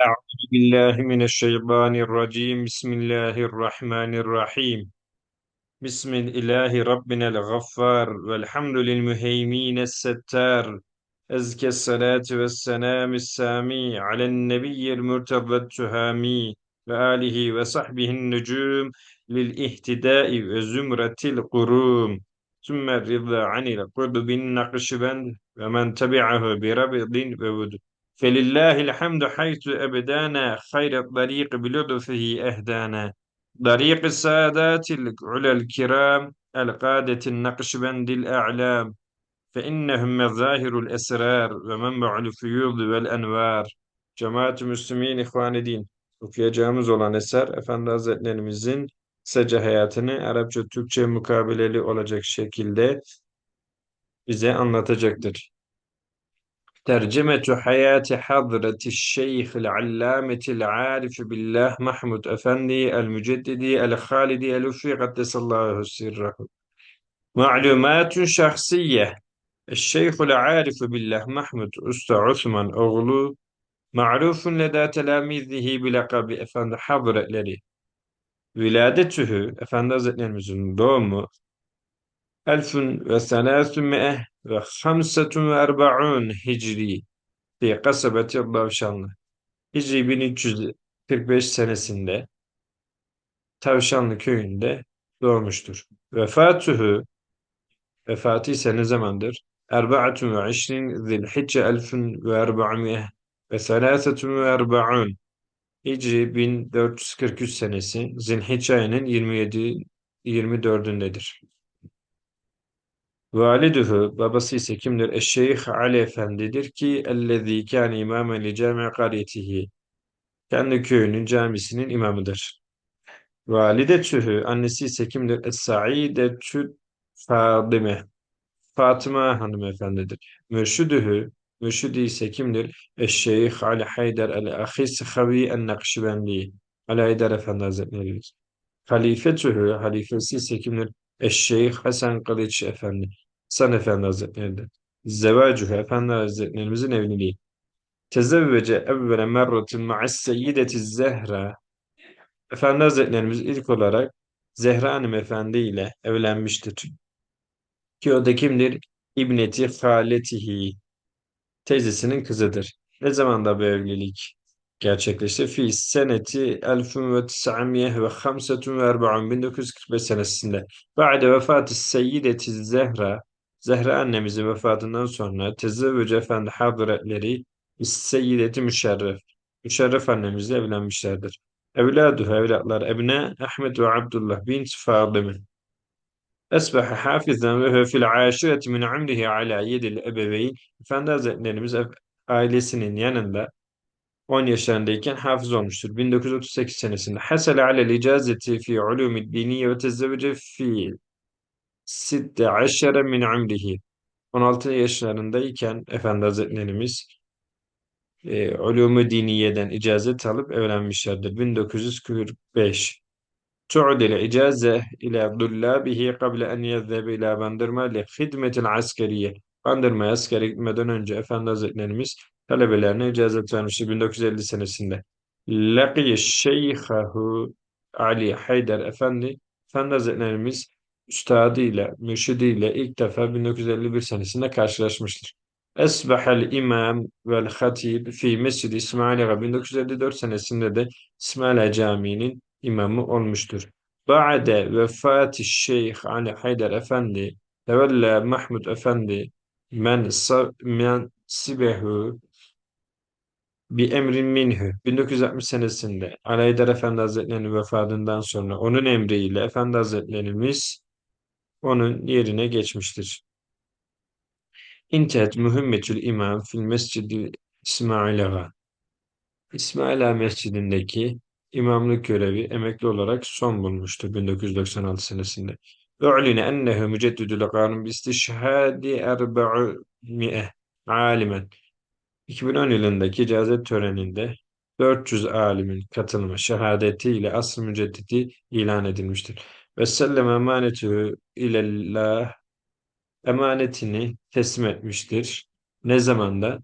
أعوذ بالله من الشيطان الرجيم. بسم الله الرحمن الرحيم. بسم الإله ربنا الغفار. والحمد للمهيمين الستار. أزكى الصلاة والسلام السامي على النبي المرتضى التهامي وآله وصحبه النجوم للاهتداء وزمرة القروم. ثم الرضا عن القطب النقشبند ومن تبعه بربض وود. فلله الحمد حيث أبدانا خير الطريق بلطفه أهدانا طريق السادات العلى الكرام القادة النقشبند الأعلام فإنهم مظاهر الأسرار ومنبع الفيوض والأنوار Cemaat-i Müslümin İhvan Din okuyacağımız olan eser Efendi Hazretlerimizin kısaca hayatını Arapça Türkçe mukabeleli olacak şekilde bize anlatacaktır. ترجمة حياة حضرة الشيخ العلامة العارف بالله محمود أفندي المجددي الخالدي ألوفي قدس الله سره. معلومات شخصية. الشيخ العارف بالله محمود أستا عثمان أغلو معروف لدى تلاميذه بلقب أفند حضرتleri. Viladetuhu, Efendi Hazretlerimizin doğumu elfun ve selâsüme'e ve hamsetun ve erba'un hicri fi kasabeti Tavşanlı Hicri 1345 senesinde Tavşanlı köyünde doğmuştur. Vefatühü vefatı ise ne zamandır? Erba'atun ve işrin zilhicce elfun ve erba'miye ve selâsetun ve erba'un Hicri 1443 senesi Zilhicce ayının 27 24'ündedir. Validuhu babası ise kimdir? Eşşeyh Ali Efendidir ki ellezî kâne imâmen li cami qaryetihi kendi köyünün camisinin imamıdır. Validetühü annesi ise kimdir? Es-Saidetü Fadime Fatıma hanımefendidir. Mürşüdühü mürşüdü ise kimdir? Eşşeyh Ali Haydar el-Ahis Havi en-Nakşibendi Ali Haydar Efendi Hazretleri'dir. Halifetühü halifesi ise kimdir? Eşşeyh Hasan Kılıç Efendi Hasan Efendi Hazretleri'dir. Zevacühü Efendi Hazretlerimizin evliliği. Tezevvece evvele merratin ma'as seyyideti Zehra Efendi Hazretlerimiz ilk olarak Zehra Hanım Efendi ile evlenmiştir. Ki o da kimdir? İbneti Haletihi. Teyzesinin kızıdır. Ne zamanda bu evlilik gerçekleşti? Fi seneti elfun ve tis'amiye ve hamsetun ve erba'un 1945 senesinde. Ba'de vefatı seyyideti Zehra Zehra annemizin vefatından sonra Tezevvüc Efendi Hazretleri Seyyideti Müşerref, Müşerref annemizle evlenmişlerdir. Evladuhu evlatlar Ebne Ahmet ve Abdullah bin Fadime. Esbah hafizan ve fil aşireti min umrihi ala yedil ebeveyn. Efendi Hazretlerimiz ailesinin yanında 10 yaşlarındayken hafız olmuştur. 1938 senesinde. Hasele alel icazeti fi ulumi diniye ve tezzevece fi sitte aşere min umrihi 16 yaşlarındayken Efendi Hazretlerimiz e, Ulûm-ü Diniye'den icazet alıp evlenmişlerdir. 1945 Tu'dil icaze ila dullabihi kable en yezzebe ila bandırma li hidmetil askeriye. Bandırmaya askere gitmeden önce Efendi Hazretlerimiz talebelerine icazet vermişti 1950 senesinde. Lakiye şeyhahu Ali Haydar Efendi Efendi Hazretlerimiz üstadıyla, mürşidiyle ilk defa 1951 senesinde karşılaşmıştır. Esbahel İmam vel Hatib fi Mescid İsmail Ağa 1954 senesinde de İsmail Camii'nin imamı olmuştur. Ba'de vefati Şeyh Ali Haydar Efendi tevella Mahmud Efendi men, men sibehu bir emrin minhu 1960 senesinde Ali Haydar Efendi Hazretleri'nin vefatından sonra onun emriyle Efendi Hazretlerimiz onun yerine geçmiştir. İntehet mühimmetül imam fil mescidi İsmail Ağa. İsmail Ağa Mescidindeki imamlık görevi emekli olarak son bulmuştu 1996 senesinde. U'line ennehu müceddidül kanun bi istişhadi erba'mi'e alimen. 2010 yılındaki icazet töreninde 400 alimin katılımı şehadetiyle asr müceddidi ilan edilmiştir ve sellem emanetü ilallah emanetini teslim etmiştir. Ne zamanda?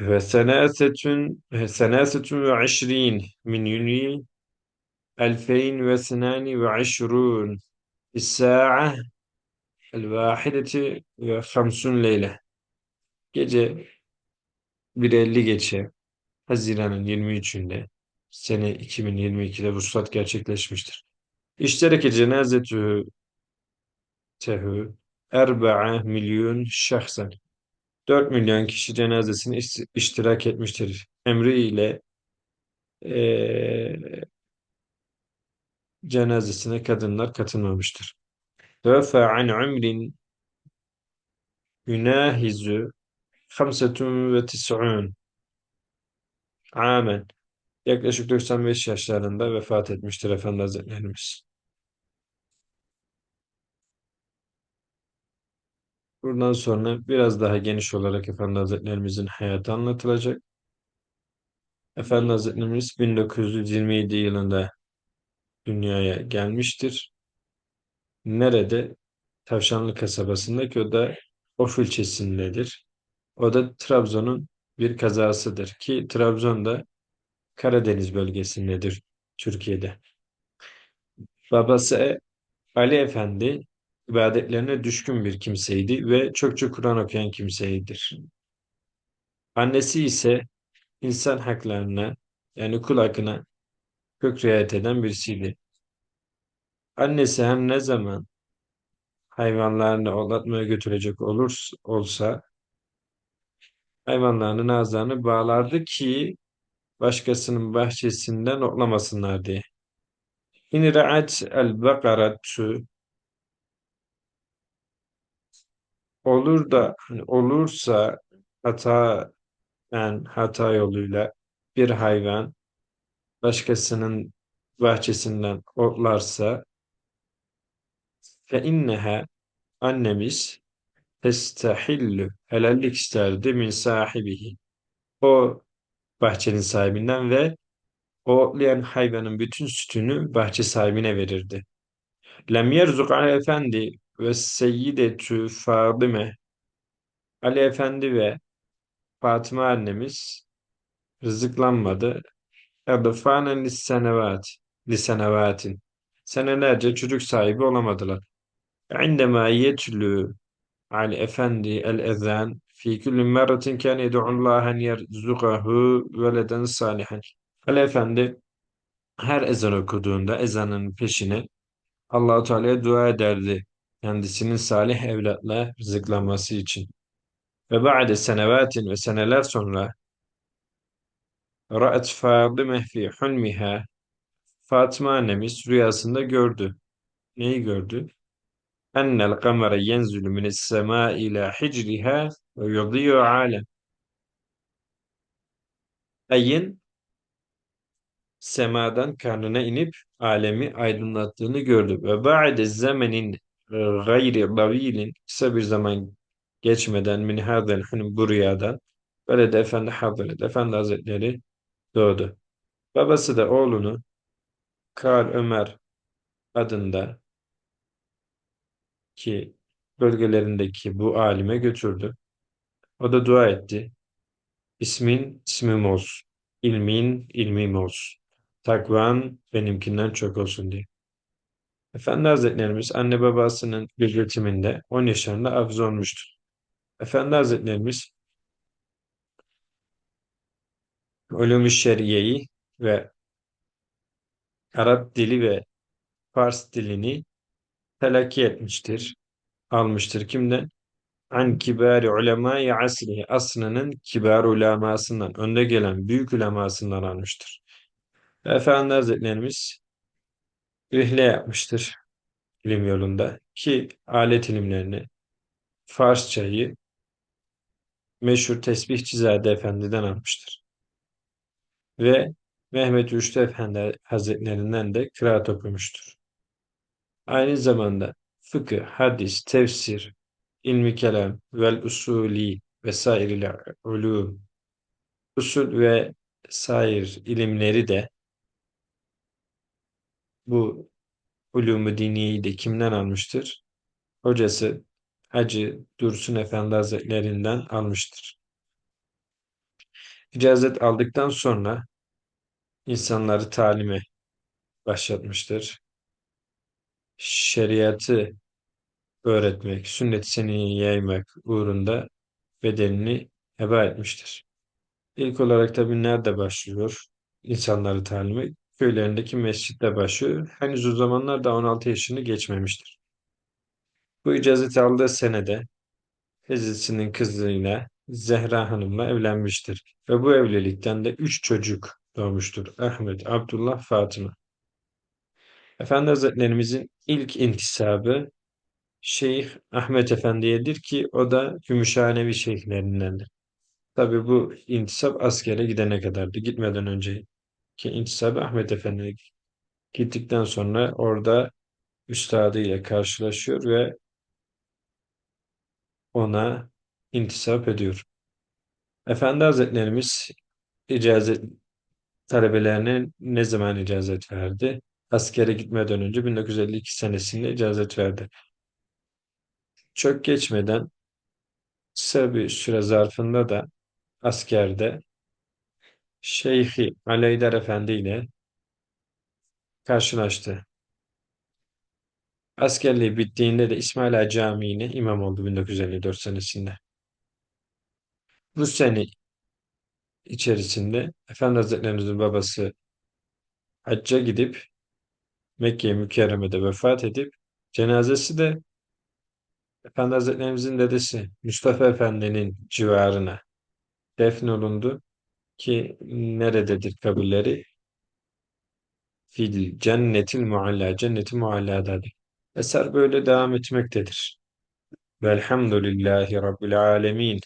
Ve senâsetün senâsetün ve işrin min yuni elfeyn ve sinani ve işrûn bissa'a el vâhideti ve hamsun leyle gece 1.50 geçe Haziran'ın 23'ünde sene 2022'de vuslat gerçekleşmiştir. İştereke cenazetü tehü erba'a milyon şahsen. 4 milyon kişi cenazesini iş- iştirak etmiştir. Emri ile eee, cenazesine kadınlar katılmamıştır. Vefa an umrin yunahizu 95 amen. Yaklaşık 95 yaşlarında vefat etmiştir Efendi Hazretlerimiz. Buradan sonra biraz daha geniş olarak Efendi Hazretlerimizin hayatı anlatılacak. Efendi Hazretlerimiz 1927 yılında dünyaya gelmiştir. Nerede? Tavşanlı kasabasındaki o da Of ilçesindedir. O da Trabzon'un bir kazasıdır ki Trabzon da Karadeniz bölgesindedir Türkiye'de. Babası Ali Efendi ibadetlerine düşkün bir kimseydi ve çokça Kur'an okuyan kimseydir. Annesi ise insan haklarına yani kul hakkına çok riayet eden birisiydi. Annesi hem ne zaman hayvanlarını otlatmaya götürecek olur, olsa hayvanlarının ağızlarını bağlardı ki başkasının bahçesinden otlamasınlar diye. İn ra'at el bakaratu olur da hani olursa hata yani hata yoluyla bir hayvan başkasının bahçesinden otlarsa fe inneha annemiz testahillu helallik isterdi min sahibihi. O bahçenin sahibinden ve o otlayan hayvanın bütün sütünü bahçe sahibine verirdi. Lem yerzuk Ali Efendi ve Seyyidetü Fadime Ali Efendi ve Fatıma annemiz rızıklanmadı. Edfanen lissenevat lisenevatin. Senelerce çocuk sahibi olamadılar. عندما يتلو على الأفندي الأذان fi kulli merratin kâne yed'ullâhe en yerzukahu veleden salihen. Ali Efendi her ezan okuduğunda ezanın peşine Allahu Teala'ya dua ederdi kendisinin salih evlatla rızıklanması için. Ve ba'de senevatin ve seneler sonra Ra'at Fadime fi hulmiha Fatıma annemiz rüyasında gördü. Neyi gördü? Ennel kamera yenzülü mines sema ila hicriha ve yudiyu alem. Ayın semadan karnına inip alemi aydınlattığını gördü. Ve ba'de zamenin e, gayri davilin kısa bir zaman geçmeden min hadel hani bu rüyadan böyle de Efendi Hazretleri, Efendi Hazretleri doğdu. Babası da oğlunu Kar Ömer adında ki bölgelerindeki bu alime götürdü. O da dua etti. İsmin ismim olsun. İlmin ilmim olsun. Takvan benimkinden çok olsun diye. Efendi Hazretlerimiz anne babasının gözetiminde 10 yaşlarında hafız olmuştur. Efendi Hazretlerimiz ulûm-i şeriyeyi ve Arap dili ve Fars dilini telakki etmiştir, almıştır. Kimden? An kibari ulemâ-i asrihi. Asrının kibar ulemasından, önde gelen büyük ulemasından almıştır. Ve Efendi Hazretlerimiz rihle yapmıştır ilim yolunda ki alet ilimlerini, Farsçayı meşhur Tesbihçizade Efendi'den almıştır. Ve Mehmet Rüştü Efendi Hazretlerinden de kıraat okumuştur. Aynı zamanda fıkıh, hadis, tefsir, ilmi kelam, vel usuli vesairil ulum, usul ve sair ilimleri de bu ulûmu diniyeyi de kimden almıştır? Hocası Hacı Dursun Efendi Hazretlerinden almıştır. İcazet aldıktan sonra insanları talime başlatmıştır. Şeriatı öğretmek, sünnet-i seniyyeyi yaymak uğrunda bedenini heba etmiştir. İlk olarak tabii nerede başlıyor insanları talime? Köylerindeki mescitte başlıyor. Henüz o zamanlar da 16 yaşını geçmemiştir. Bu icazeti aldığı senede teyzesinin kızıyla Zehra Hanım'la evlenmiştir. Ve bu evlilikten de üç çocuk doğmuştur. Ahmet, Abdullah, Fatıma. Efendi Hazretlerimizin ilk intisabı Şeyh Ahmet Efendi'yedir ki o da Gümüşhanevi şeyhlerindendir. Tabii bu intisap askere gidene kadardı. Gitmeden önceki intisabı Ahmet Efendi'ye gittikten sonra orada üstadı ile karşılaşıyor ve ona intisap ediyor. Efendi Hazretlerimiz icazet talebelerine ne zaman icazet verdi? Askere gitmeden önce 1952 senesinde icazet verdi. Çok geçmeden kısa bir süre zarfında da askerde Şeyhi Ali Haydar Efendi ile karşılaştı. Askerliği bittiğinde de İsmail Ağa Camii'ne imam oldu 1954 senesinde. Bu sene içerisinde Efendi Hazretlerimizin babası hacca gidip Mekke-i Mükerreme'de vefat edip cenazesi de Efendi Hazretlerimizin dedesi Mustafa Efendi'nin civarına defnolundu ki nerededir kabirleri? Fil cennetil mualla, cenneti mualladadır. Eser böyle devam etmektedir. Velhamdülillahi Rabbil alemin.